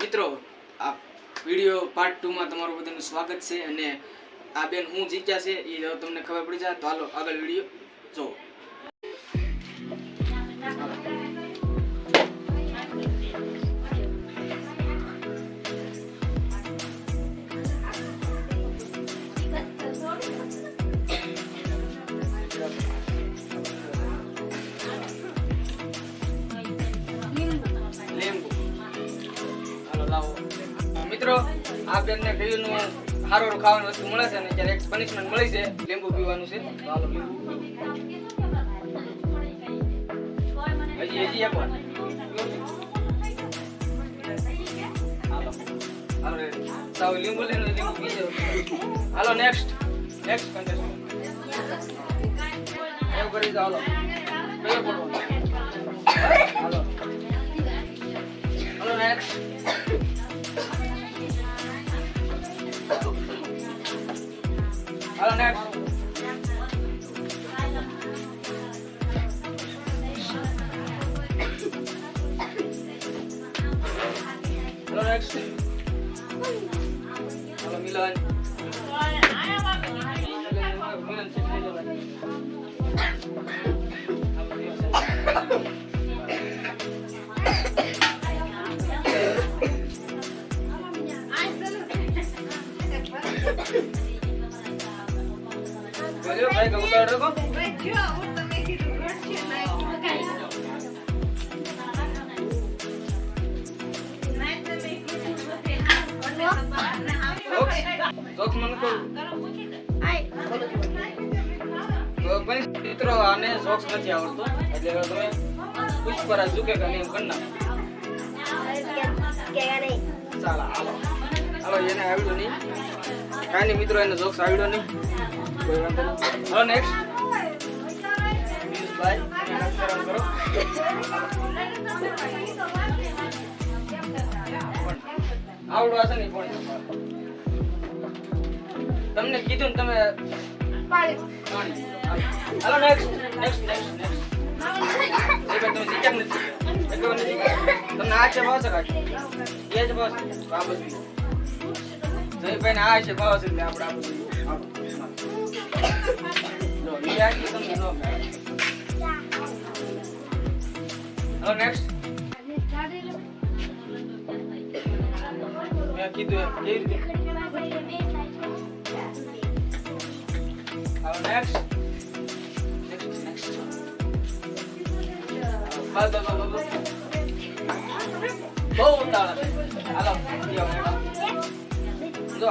મિત્રો, આ video part ટુમાં તમારું બધાનું સ્વાગત છે અને આ બેન હું જીત્યા છે એ તમને ખબર પડી જાય. તો હાલો આગળ વીડિયો જો મિત્રો, આ બેનને કહીનું સારું ખાવાનું વસ્તુ મળે છે ને જ્યારે એક પનિશમેન્ટ મળી છે, લીંબુ પીવાનું છે. હાલો લીંબુ હજી હજી એક વાર. લીંબુ લઈને લીંબુ પી હાલો નેક્સ્ટ નેક્સ્ટ કન્ટેસ્ટન્ટ કરી દો, હાલો. હાલો. હાલો નેક્સ્ટ હાલો નેક્સ્ટ હાલો નેક્સ્ટ બોલો ભાઈ કબૂતર પણ મિત્રો, આને જોક્સ નથી આવડતો. તમે પૂછપરછ ઝૂકે કે નહીં એમ કરી ચાલો, હાલો. એને આવડ્યું નહીં. કાંઈ મિત્રો, એને જોક્સ આવડ્યો નહીં. કોઈ નેક્સ્ટ ભાઈ અક્ષરમ કરો પણ. તમને કીધું ને તમે. હાલો નેક્સ્ટ નેક્સ્ટ નેક્સ્ટ નેક્સ્ટ તમને આ છે ભાવ છે કાંઈ એ જ ભાવ છે આ બધું. જયભાઈ ને આ છે ભાવ છે આપણે આ બધું. જો છે તમને નો હાલો નેક્સ્ટ મેં કીધું એમ કેવી રીતે હાલો નેક્સ્ટ બસ બસ બસ બસ બહુ ઉતાવળ છે હાલો જો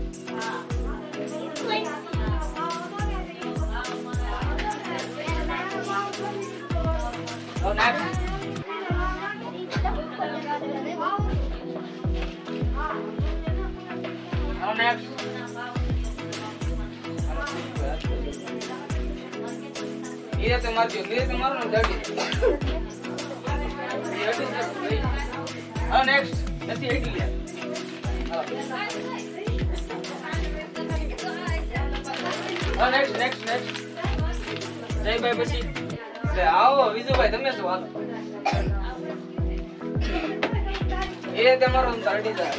Oh, next. Oh, next. ધીરે તો મારજો ધીરે તો મારો ને દાડી હા નેક્સ્ટ next, હેડી લે Bye નેક્સ્ટ લે આવો વિજુભાઈ તમે શું હાલો? એ તમારો દાડી દા.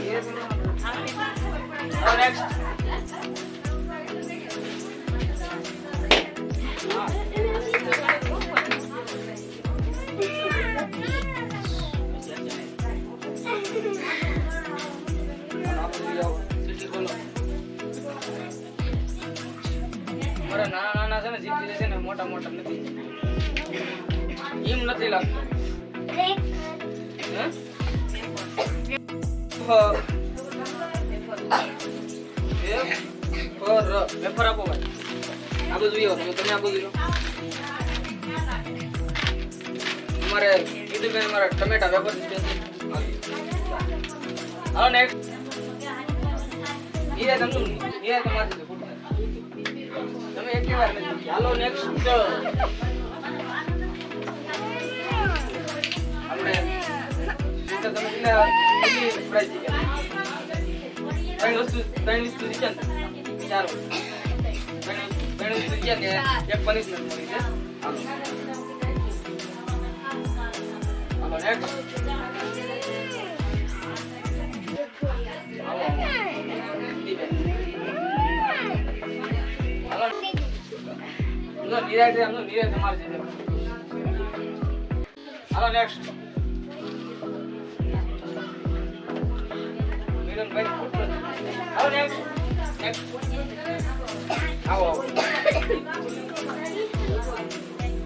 એ નેક્સ્ટ બધું લ્યો તમારે કીધું કે મારા ટમેટા વેફર હાલો નેક્સ્ટ નીરા તમને નીરા તમારી તમે એક વાર હાલો નેક્સ્ટ આપણે તમે ત્રણ વસ્તુ ત્રણ વસ્તુ જીત્યા ને ચાર વસ્તુ. ત્રણ વસ્તુ- ત્રણ વસ્તુ જીત્યા ને એક પનિશમેન્ટ મળી છે હાલો નેક્સ્ટ નિરાજ આમ લો નિરાજ તમારે છે હાલો નેક્સ્ટ મેડમ ભાઈ ફૂટ હાલો નેક્સ્ટ આવો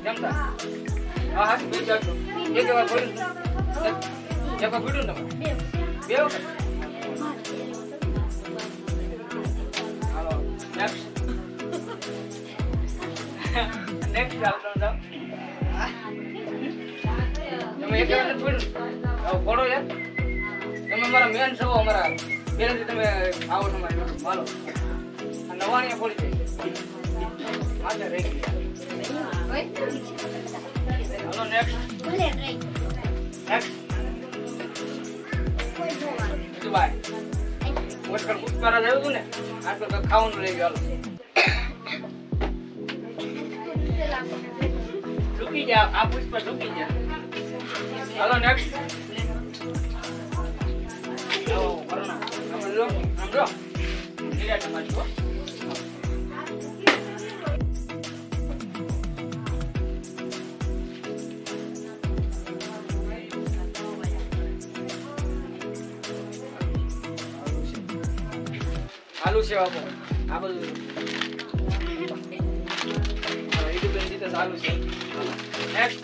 કેમ હા હા બે ચાર એક વાર બોલું એક વાર બોલું તમે બે હાલો નેક્સ્ટ નેક્સ્ટ ચાલો તમે જાઓ તમે એક વાર પડો યાર તમે મારા મેન છો અમારા પહેલેથી તમે આવો છો મારી પાસે. હાલો આ નવાણીએ પડી જાય માથે રહી હાલો next next bye Oscar Pushparaj આવ્યું હતું ને. આટલું તો ખાવાનું લઈ ગયો ઝૂકી જા, આ પુષ્પ ઝૂકી જા. હાલો નેક્સ્ટ ઓ કરુણા આમ જો આમ જો. નીરા તમારી છે બાપુ આ બધું. એ બધું સારું છે. નેક્સ્ટ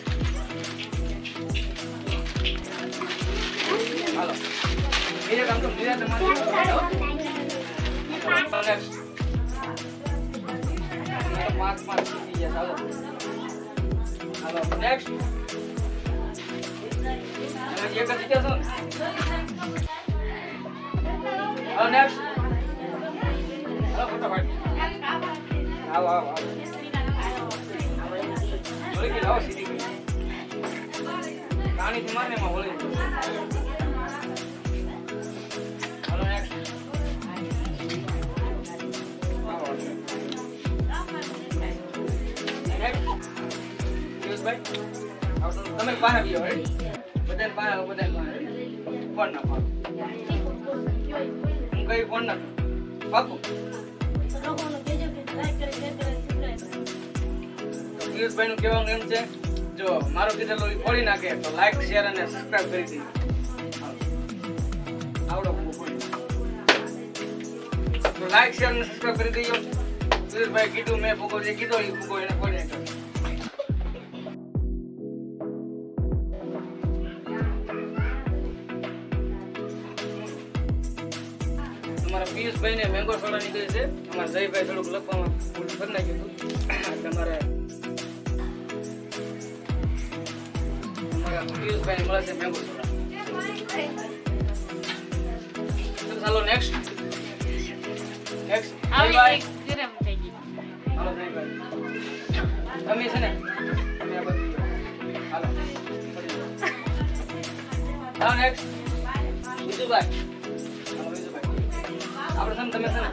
હાલો. કામ તો બીજા તમારે પાંચ પાંચ ચાલો. હાલો નેક્સ્ટ એક જ છો ને? નેક્સ્ટ આવો આવો કાણીથી મારને એમાં તો તમે ready? બધાને બહાર આવો બધાને બહાર ના પાડો હું કઈ ના પાકું પિયુષભાઈ નું કહેવાનું એમ છે, જો મારો કીધેલો ફોડી નાખે તો લાઈક શેર અને સબસ્ક્રાઇબ કરી દઈએ આવડો. તો લાઈક શેર અને સબસ્ક્રાઇબ કરી દઈએ પિયુષભાઈ કીધું, મેં ભૂગો જે કીધો એ ભૂગો એને ફોડી નાખ્યો ને મેંગો સોડા નીકળી છે. એમાં જયભાઈ થોડુંક લખવામાં ભૂલ કરી નાખ્યું હતું. તમારે અમારા પિયુષભાઈ મળે છે મેંગો સોડા. ચાલો નેક્સ્ટ નેક્સ્ટ જયભાઈ. હાલો જયભાઈ. તમે છે ને તમે આ બધું હાલો. હાલો નેક્સ્ટ હાલો બીજુભાઈ આપણે છે ને તમે છે ને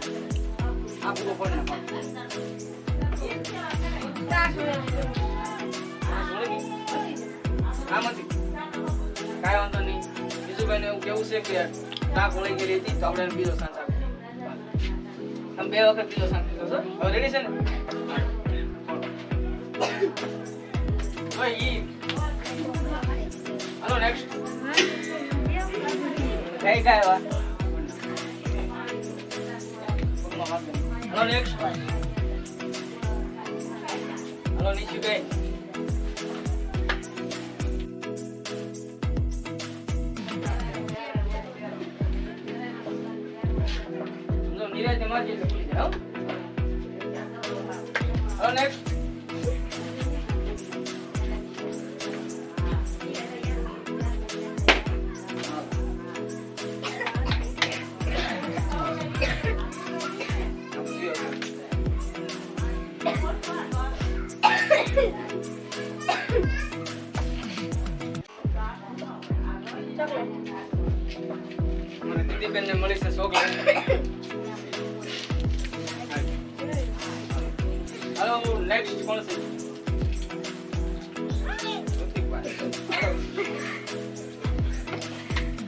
આ પૂરો પાડો આમાંથી કાંઈ વાંધો નહીં. બીજુભાઈને એવું કેવું છે કે તાક વળી ગયેલી હતી તો આપણે બીજો સાંજ આપીએ તમે બે વખત બીજો સાંજ લીધો છો હવે રેડી છે ને? ઈ હાલો નેક્સ્ટ કઈ કાંઈ વા હાલો નેક્સ્ટ હાલો નિશિભાઈ સમજો નિરાજ મારી એટલે કોણ છે.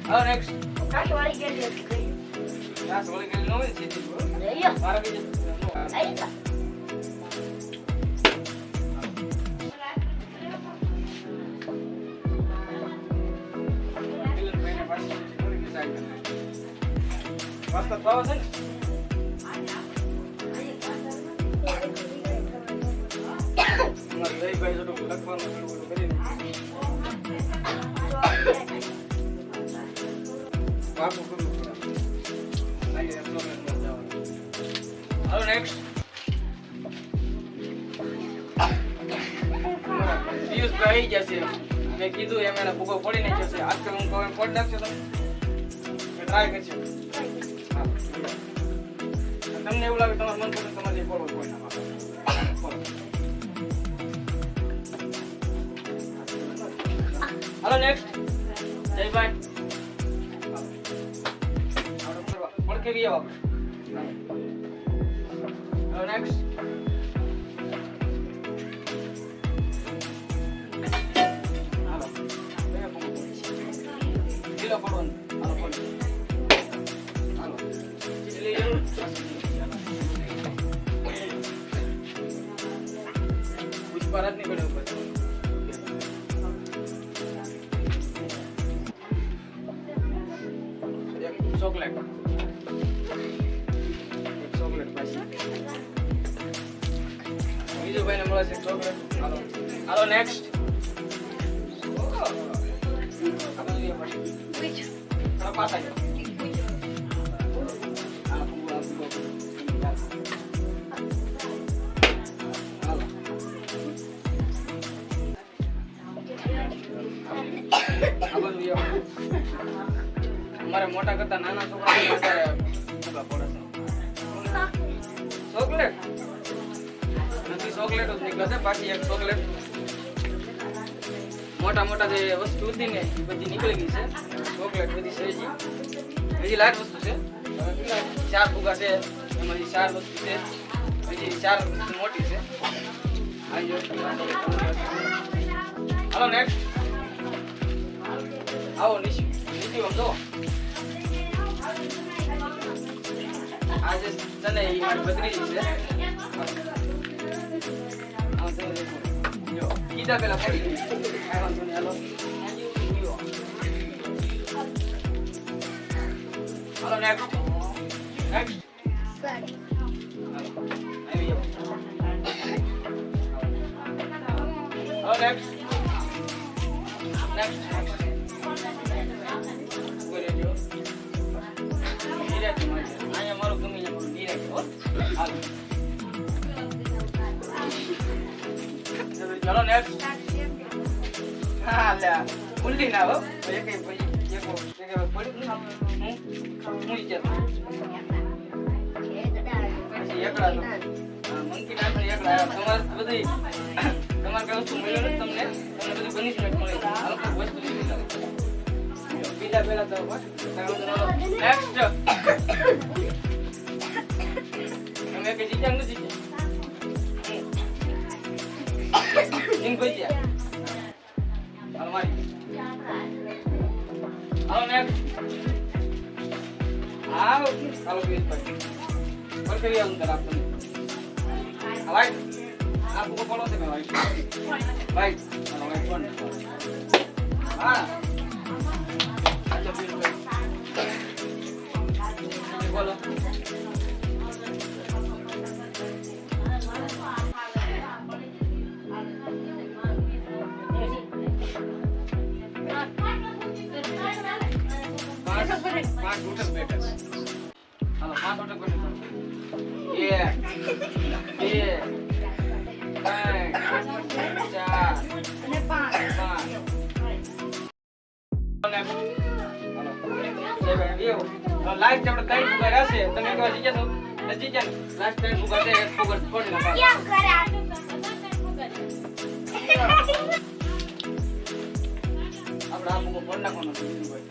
હાલો નેક્સ્ટ કાંઠ વાળી કઈ. આ સોળી ગયેલી ન હોય ને સીધી બરોબર? લઈ લો. મારા બીજે. આઈ નાખી. વરસાદ ભાવ છે ને લખવાનું થોડું કરીને પાકું પડે. જવાનું. હાલો ગયા છે મેં કીધું એમ એને ભૂકો ફોડી નાખ્યો છે આજકાલ હું કહું ફોડી નાખશો તમે ટ્રાય કરજો તમને એવું લાગે તમારું મન પસંદ તમારે જે હાલો નેક્સ્ટ જયભાઈ પડખે ગયો આપણે હાલો નેક્સ્ટ હાલો બે પંખો. લીલો પડવાનો હાલો પડો. હાલો લીલો. પુષ્પારાજની પડે ઉપર ચોકલેટ. ચોકલેટ બીજું ભાઈને મળે છે ચોકલેટ. હાલો. હાલો નેક્સ્ટ પાછા. મોટા કરતા નાના છોકરાઓને વધારે ફૂગા પડે છે. ચોકલેટ નથી ચોકલેટ જ નીકળે બાકી એક ચોકલેટ મોટા મોટા જે વસ્તુ હતી ને, એ બધી નીકળી ગઈ છે. ચોકલેટ બધી છે હજી. હજી લાઈટ વસ્તુ છે? ચાર ફુગા છે. એમાંથી ચાર વસ્તુ છે. બીજી ચાર વસ્તુ મોટી છે. હાલો નેક્સ્ટ આવો, નીચે નીચે જો. આ જે છે ને એ મારી ભત્રીજી છે આ જો દેખો. જો કીધા પેલા પડી ગઈ કાંઈ વાંધો નહીં હાલો લ્યો. હાલો નેક્સ્ટ નેક્સ્ટ સાડી. આવી જાઓ હાલો નેક્સ્ટ નેક્સ્ટ કોઈ રહેજો ધીરેથી મારજો. હો. લે ભૂલી ના હો એક એક એક પડી હું હું ઈચ્છા એ ગડા. પછી એકલા તો હા, મંકી નામ એકલા તમારે બધી તમારે કઈ વસ્તુ મળ્યું તમને તમને બધું જ મળે કોઈ વસ્તુ મળે. બીજા પહેલા તો next Iya, yang lu sih. Yang gue aja. Ya? Almari. Halo Nek. Halo, kalau gue pergi. Yang dalam. Alai. Aku kok follow sama Alai. Baik, Assalamualaikum. Ah. Aja pilih. Boleh. જીત્યા જીન કોઈ ગયા હાલો મારી હાલો નેક્સ્ટ આવ હાલો બીજ ભાઈ પર કરી આવું તર આપને આ વાઈટ આ પૂકો પડો છે.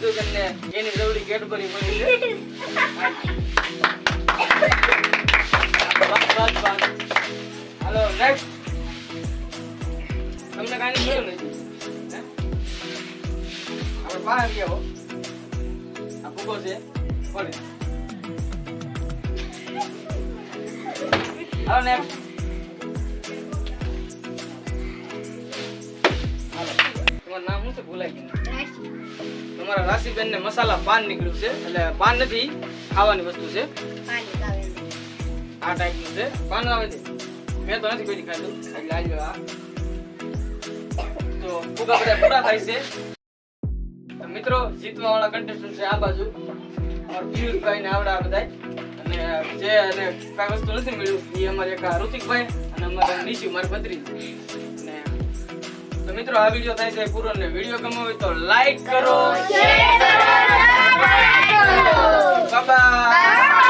મારા હિન્દુજનને એની જવડી કેડબરી મળી. હાલો નેક્સ્ટ તમને કાંઈ નહીં નથી? આપણે બહાર ગયા આ ભૂકો છે. ફરી હાલો નેક્સ્ટ તમારા ને મસાલા પાન નીકળ્યું છે. એટલે પાન નથી, ખાવાની વસ્તુ છે. આ ટાઈપનું છે. પાન આવે છે. મેં તો નથી કોઈ ખાધું. એટલે આજે આ. તો ફુગા બધા પૂરા થાય છે. મિત્રો જીતવા વાળા કન્ટેસ્ટન્ટ છે આ બાજુ. પિયુષભાઈ ને આવડા બધા અને જે અને કાંઈ વસ્તુ નથી મળ્યું એ અમારે એક ઋતિકભાઈ અને અમારે નિશુ, મારી ભત્રી તો મિત્રો આ વીડિયો થાય છે પૂરો ને વીડિયો ગમ્યો હોય તો લાઈક કરો. શેર કરો બાય બાય